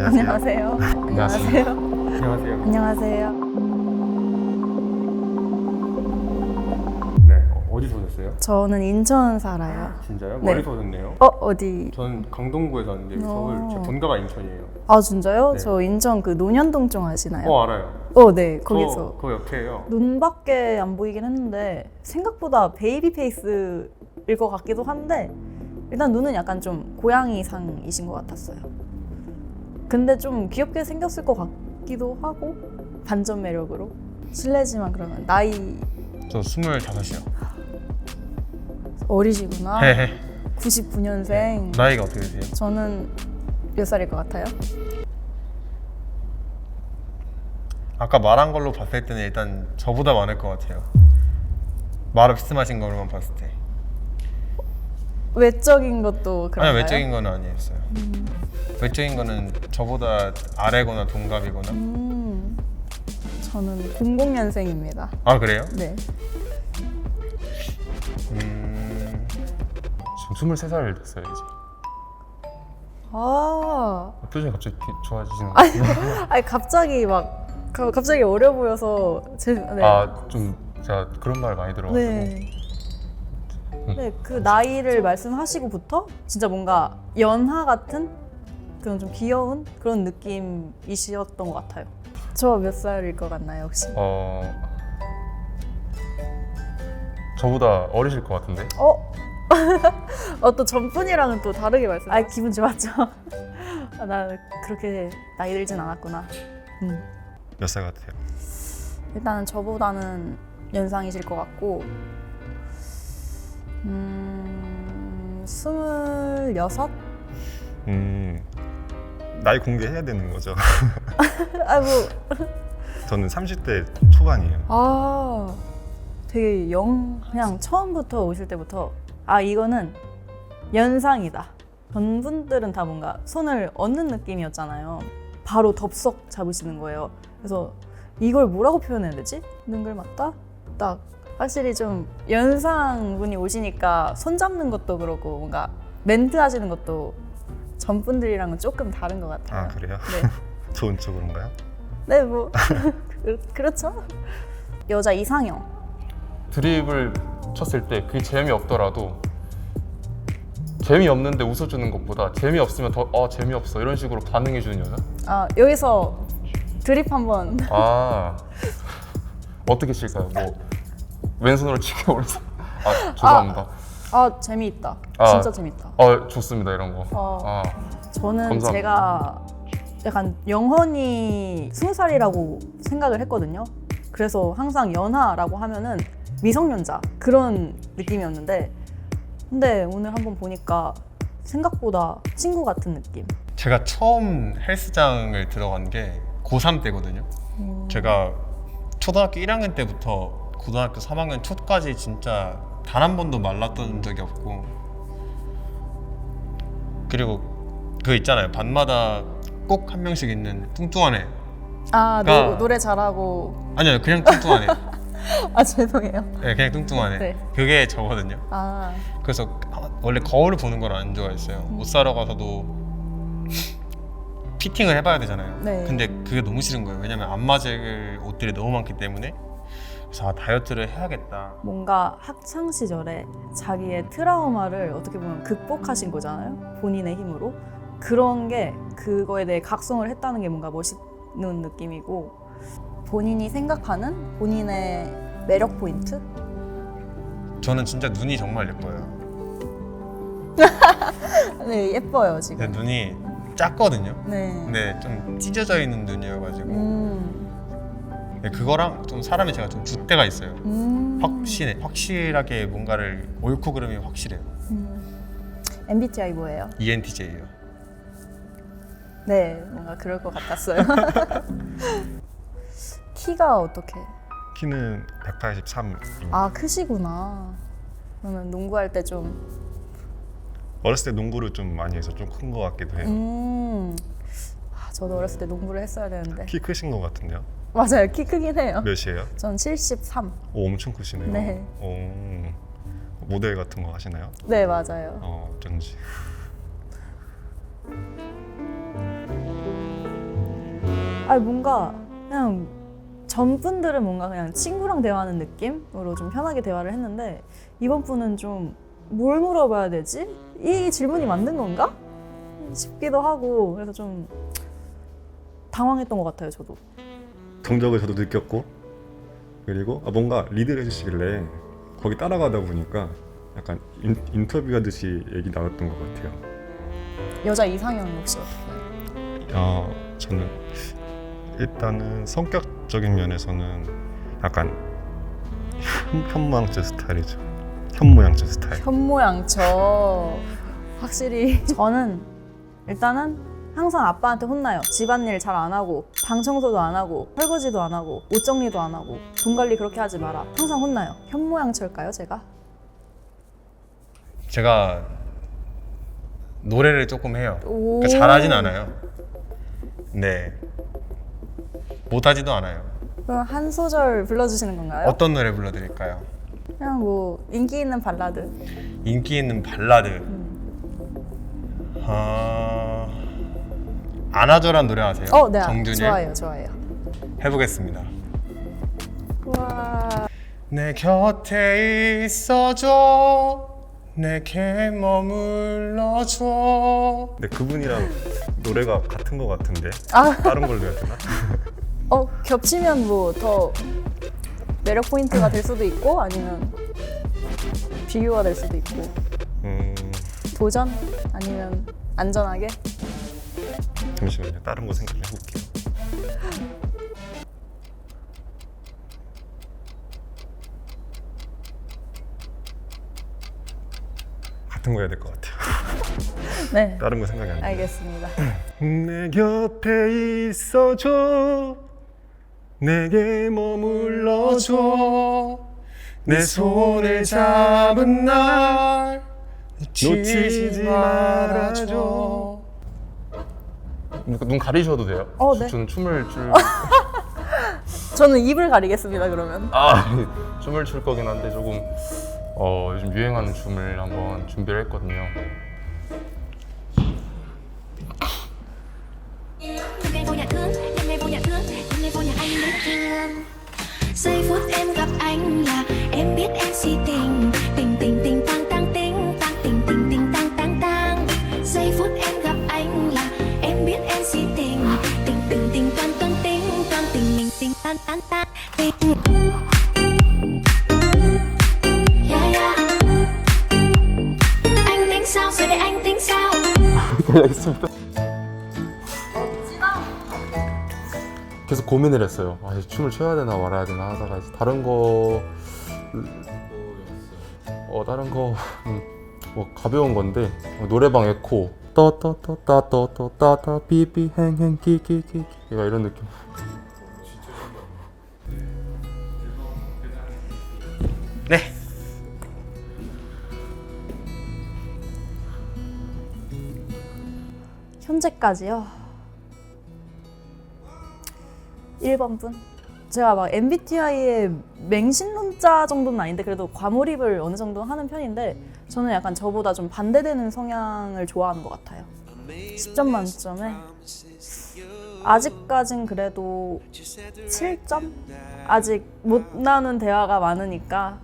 안녕하세요. 안녕하세요. 안녕하세요. 안녕하세요. 네, 어, 어디서 오셨어요? 저는 인천 살아요. 진짜요? 네. 멀리서 오셨네요. 어 어디? 저는 강동구에 사는데 서울 어. 제 본가가 인천이에요. 아 진짜요? 네. 저 인천 그 논현동 쪽 아시나요? 어 알아요. 어, 네 거기서 그, 그 옆에요. 눈밖에 안 보이긴 했는데 생각보다 베이비 페이스일 것 같기도 한데 일단 눈은 약간 좀 고양이상이신 것 같았어요. 근데 좀 귀엽게 생겼을 것 같기도 하고 반전 매력으로 실례지만 그러면 나이 저 25이요. 어리시구나. 헤헤. 99년생. 나이가 어떻게 되세요? 저는 몇 살일 것 같아요? 아까 말한 걸로 봤을 때는 일단 저보다 많을 것 같아요. 말씀하신 거로만 봤을 때. 외적인 것도 그런가요? 아니 외적인 거는 아니었어요. 외적인 거는 저보다 아래거나 동갑이거나. 음, 저는 00년생입니다. 아 그래요? 네. 음. 지금 23살 됐어요 이제. 아, 표정이 갑자기 좋아지시는 거 같아요. 아니 갑자기 막 가- 갑자기 어려 보여서 제 네. 아좀 제가 그런 말 많이 들어가지고. 네. 네, 그 나이를 말씀하시고부터 진짜 뭔가 연하 같은 그런 좀 귀여운 그런 느낌이셨던 것 같아요. 저 몇 살일 것 같나요, 혹시? 어 저보다 어리실 것 같은데. 어? 어, 또 전분이랑은 또 다르게 말씀. 아, 기분 좋았죠. 아, 나 그렇게 나이 들진 않았구나. 음. 몇 살 같아요? 일단은 저보다는 연상이실 것 같고, 음, 스물여섯? 음 나이 공개해야 되는 거죠. 아이고, 저는 30대 초반이에요. 아, 되게 영, 그냥 처음부터 오실 때부터, 아, 이거는 연상이다. 전 분들은 다 뭔가 손을 얻는 느낌이었잖아요. 바로 덥석 잡으시는 거예요. 그래서 이걸 뭐라고 표현해야 되지? 능글맞다? 딱. 확실히 좀 연상 분이 오시니까 손 잡는 것도 그렇고 뭔가 멘트 하시는 것도 전 분들이랑은 조금 다른 것 같아요. 아 그래요? 네. 좋은 쪽으로인가요? 네, 뭐 그, 그렇죠. 여자 이상형. 드립을 쳤을 때 그게 재미없더라도 재미없는데 웃어주는 것보다 재미없으면 더 아 재미없어 이런 식으로 반응해주는 여자? 아 여기서 드립 한번. 아 어떻게 칠까요? 뭐 왼손으로 치게 올려서 아 죄송합니다 아 재미있다. 아. 진짜 재밌다. 아 좋습니다 이런 거 어. 아, 저는 감사합니다. 제가 약간 영헌이 스무 살이라고 생각을 했거든요. 그래서 항상 연하라고 하면은 미성년자 그런 느낌이었는데, 근데 오늘 한번 보니까 생각보다 친구 같은 느낌. 제가 처음 헬스장을 들어간 게 고3 때거든요. 제가 초등학교 1학년 때부터 고등학교 3학년 초까지 진짜 단 한 번도 말랐던 적이 없고 그리고 그 있잖아요. 반마다 꼭 한 명씩 있는 뚱뚱한 애. 아 노, 그러니까- 노래 잘하고. 아니요, 그냥 뚱뚱한 애. 아 죄송해요. 네, 그냥 뚱뚱한 애. 네. 그게 저거든요. 아 그래서 원래 거울을 보는 걸 안 좋아했어요. 옷 사러 가서도 피팅을 해봐야 되잖아요. 네. 근데 그게 너무 싫은 거예요. 왜냐면 안 맞을 옷들이 너무 많기 때문에. 그래서 아, 다이어트를 해야겠다. 뭔가 학창 시절에 자기의 트라우마를 어떻게 보면 극복하신 거잖아요. 본인의 힘으로. 그런 게 그거에 대해 각성을 했다는 게 뭔가 멋있는 느낌이고 본인이 생각하는 본인의 매력 포인트? 저는 진짜 눈이 정말 예뻐요. 네, 예뻐요, 근데 지금. 눈이 작거든요. 네. 근데 좀 찢어져 있는 눈이어가지고 음. 네, 그거랑 좀 사람이 제가 좀 줏대가 있어요. 음. 확실해, 확실하게 뭔가를 옳고 그름이 확실해요. 음. MBTI 뭐예요? ENTJ예요. 네, 뭔가 그럴 것 같았어요. 키가 어떻게? 키는 183입니다. 아, 크시구나. 그러면 농구할 때 좀 어렸을 때 농구를 좀 많이 해서 좀 큰 것 같기도 해요. 음. 아, 저도 어렸을 때 농구를 했어야 되는데. 키 크신 것 같은데요? 맞아요. 키 크긴 해요. 몇이에요? 전 73. 오 엄청 크시네요. 네. 오, 모델 같은 거 하시나요? 네, 맞아요. 어 어쩐지. 아니 뭔가 그냥 전 분들은 뭔가 그냥 친구랑 대화하는 느낌으로 좀 편하게 대화를 했는데 이번 분은 좀 뭘 물어봐야 되지? 이 질문이 맞는 건가? 싶기도 하고 그래서 좀 당황했던 것 같아요 저도. 동적을 저도 느꼈고 그리고 아, 뭔가 리드를 해주시길래 거기 따라가다 보니까 약간 인, 인터뷰하듯이 얘기 나눴던 것 같아요. 여자 이상형 혹시 어떻게? 어, 저는 일단은 성격적인 면에서는 약간 현, 현모양처 스타일이죠. 현모양처 스타일. 현모양처 확실히 저는 일단은 항상 아빠한테 혼나요 집안일 잘 안 하고 방 청소도 안 하고 설거지도 안 하고 옷 정리도 안 하고 돈 관리 그렇게 하지 마라 항상 혼나요 현모양처일까요 제가? 제가 노래를 조금 해요. 오. 그러니까 잘하진 않아요. 네. 못하지도 않아요. 그럼 한 소절 불러주시는 건가요? 어떤 노래 불러드릴까요? 그냥 뭐 인기 있는 발라드 인기 있는 발라드. 아... 안아줘란 노래 아세요? 어, 네 정준일. 좋아요 좋아요 해보겠습니다. 와 내 곁에 있어줘. 내게 머물러줘. 근데 그분이랑 노래가 같은 것 같은데 아. 다른 걸로 해야 되나? 어, 겹치면 뭐 더 매력 포인트가 될 수도 있고 아니면 비교가 될 수도 있고 음, 도전 아니면 안전하게 잠시만요. 다른 거 생각해 볼게요. 같은 거 해야 될 것 같아요. 네 다른 거 생각이 안 나. 알겠습니다 내 곁에 있어줘 내게 머물러줘 내 손을 잡은 날 놓치지 말아줘. 눈 가리셔도 돼요? 어, 네. 저는 춤을 출 저는 입을 가리겠습니다 그러면 아, 춤을 출 거긴 한데 조금 어, 요즘 유행하는 춤을 한번 준비를 했거든요. 알겠습니다. 계속 고민을 했어요. 아, 이제 춤을 춰야 되나 말아야 되나 하다가 이제 다른 거, 어 다른 거, 음, 뭐 가벼운 건데 어, 노래방 에코 떠떠떠떠떠떠떠 비비 행행 기기기 얘가 이런 느낌. 네. 현재까지요? 1번 분. 제가 막 MBTI의 맹신론자 정도는 아닌데 그래도 과몰입을 어느 정도 하는 편인데 저는 약간 저보다 좀 반대되는 성향을 좋아하는 것 같아요. 10점 만점에? 아직까진 그래도 7점? 아직 못 나눈 대화가 많으니까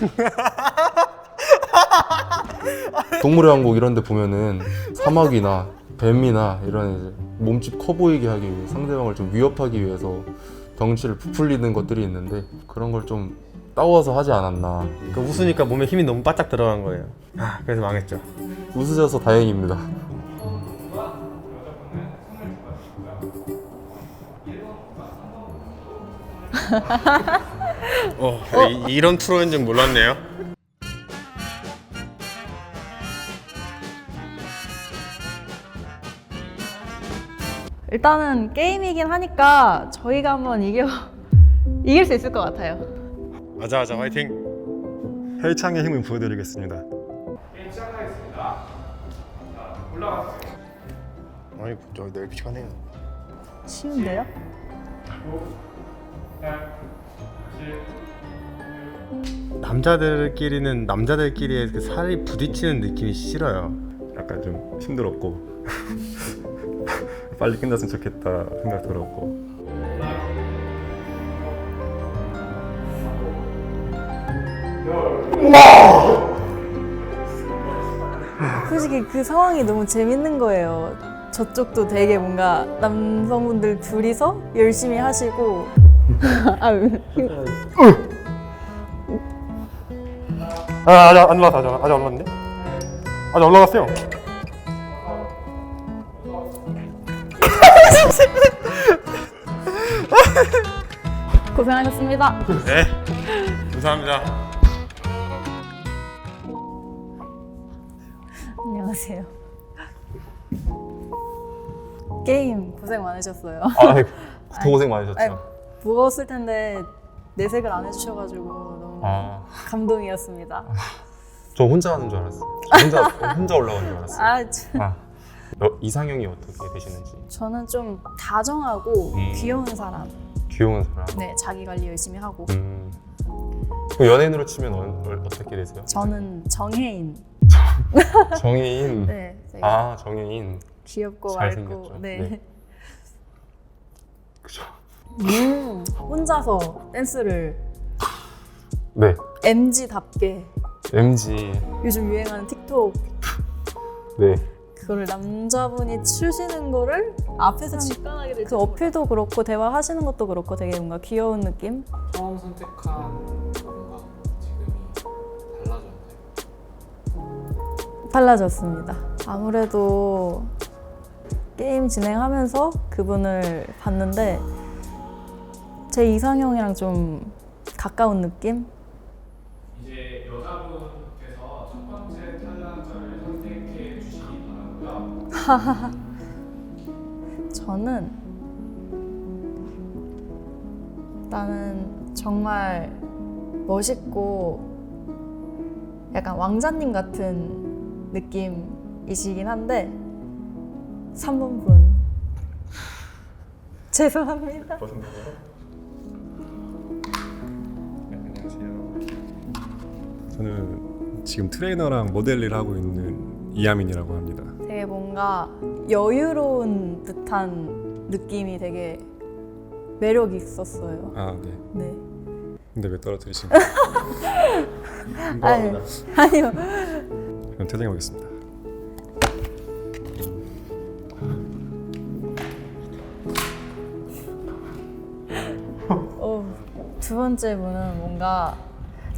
동물의 왕국 이런 데 보면은 사막이나 뱀이나 이런 이제 몸집 커 보이게 하기 위해 상대방을 좀 위협하기 위해서 덩치를 부풀리는 것들이 있는데 그런 걸 좀 따와서 하지 않았나 그 웃으니까 몸에 힘이 너무 바짝 들어간 거예요. 아, 그래서 망했죠. 웃으셔서 다행입니다 어, 이, 런 프로인 줄 몰랐네요. 일단은 게임이긴 하니까 저희가 한번 이겨 이길 수 있을 것 같아요. 맞아 맞아 화이팅. 혈창의 힘을 보여드리겠습니다. 게임 시작하겠습니다. 자, 올라가세요. 아니 저 널피하네요 쉬운데요? 5, 4, 남자들끼리는 남자들끼리 그 살이 부딪히는 느낌이 싫어요. 약간 좀 힘들었고. 빨리 끝났으면 좋겠다 생각 들었고. 솔직히 그 상황이 너무 재밌는 거예요. 저쪽도 되게 뭔가 남성분들 둘이서 열심히 하시고 아, 아 아직 안 올라왔어 아직, 아직 안 올라왔는데? 아직 안 올라왔어요 고생하셨습니다. 네 감사합니다 안녕하세요. 게임 고생 많으셨어요. 아, 더 고생 많으셨죠. 아니, 무거웠을 텐데 내색을 안 해주셔가지고 너무 아, 감동이었습니다. 저 혼자 하는 줄 알았어요. 저 혼자 혼자 올라가는 줄 알았어요. 아, 참. 아, 어, 이상형이 어떻게 되시는지 저는 좀 다정하고 음. 귀여운 사람. 귀여운 사람. 네, 자기 관리 열심히 하고. 음. 그 연예인으로 치면 어, 어, 어떻게 되세요? 저는 정혜인. 정혜인. 네, 되게 아, 정혜인. 귀엽고 잘생겼죠. 맑고. 네. 네. 그죠. 음, 혼자서 댄스를 네. MG답게 MG. 요즘 유행하는 틱톡 네. 그거를 남자분이 추시는 거를 앞에서 직관하게 될그 어필도 그렇고 대화하시는 것도 그렇고 되게 뭔가 귀여운 느낌? 처음 선택한 뭔가 지금이 달라졌나요? 달라졌습니다. 아무래도 게임 진행하면서 그분을 봤는데 제 이상형이랑 좀 가까운 느낌? 이제 여자분께서 첫 번째 탈락자를 선택해 주시기 바라고요. 저는 나는 정말 멋있고 약간 왕자님 같은 느낌이시긴 한데 3번 분 죄송합니다. 저는 지금 트레이너랑 모델 일 하고 있는 이하민이라고 합니다. 되게 뭔가 여유로운 듯한 느낌이 되게 매력 있었어요. 아 네. 네. 근데 왜 떨어뜨리신 거예요? 아니, 아니요. 그럼 퇴장해 보겠습니다. 어, 두 번째 분은 뭔가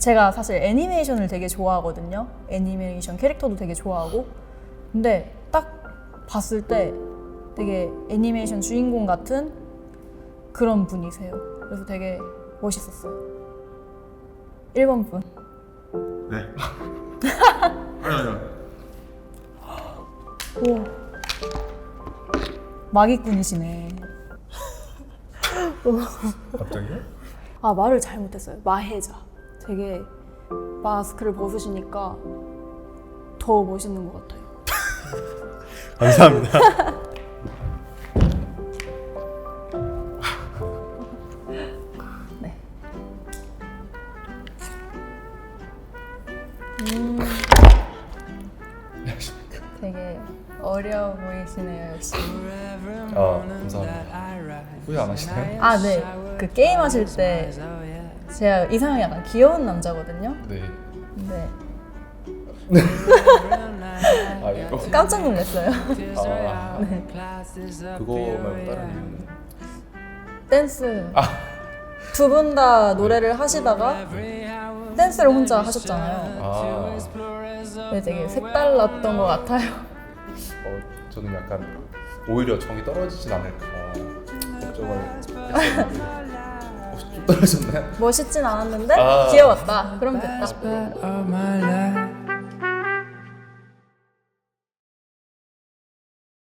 제가 사실 애니메이션을 되게 좋아하거든요. 애니메이션 캐릭터도 되게 좋아하고. 근데 딱 봤을 때 되게 애니메이션 주인공 같은 그런 분이세요. 그래서 되게 멋있었어요. 1번 분. 네 아니 아니 오. 마기꾼이시네. 갑자기요? 아 말을 잘못했어요. 마해자. 되게 마스크를 벗으시니까 더 멋있는 것 같아요. 감사합니다. 네. 음. 되게 어려 보이시네요 역시. 아, 감사합니다. 후회 안 하시나요? 아 네. 그 게임 하실 때 제가 이상형이 약간 귀여운 남자거든요. 네. 근데 아, 이거. 깜짝 놀랐어요. 아, 네. 그거 말고 다른 이유는 댄스 두 분 다 노래를 하시다가 댄스를 혼자 하셨잖아요. 아, 근데 되게 색달랐던 것 같아요. 어, 저는 약간 오히려 정이 떨어지진 않을까 걱정을 했었는데 어, 좀 떨어졌나요? 멋있진 않았는데 아. 귀여웠다. 그럼 됐다. of my life.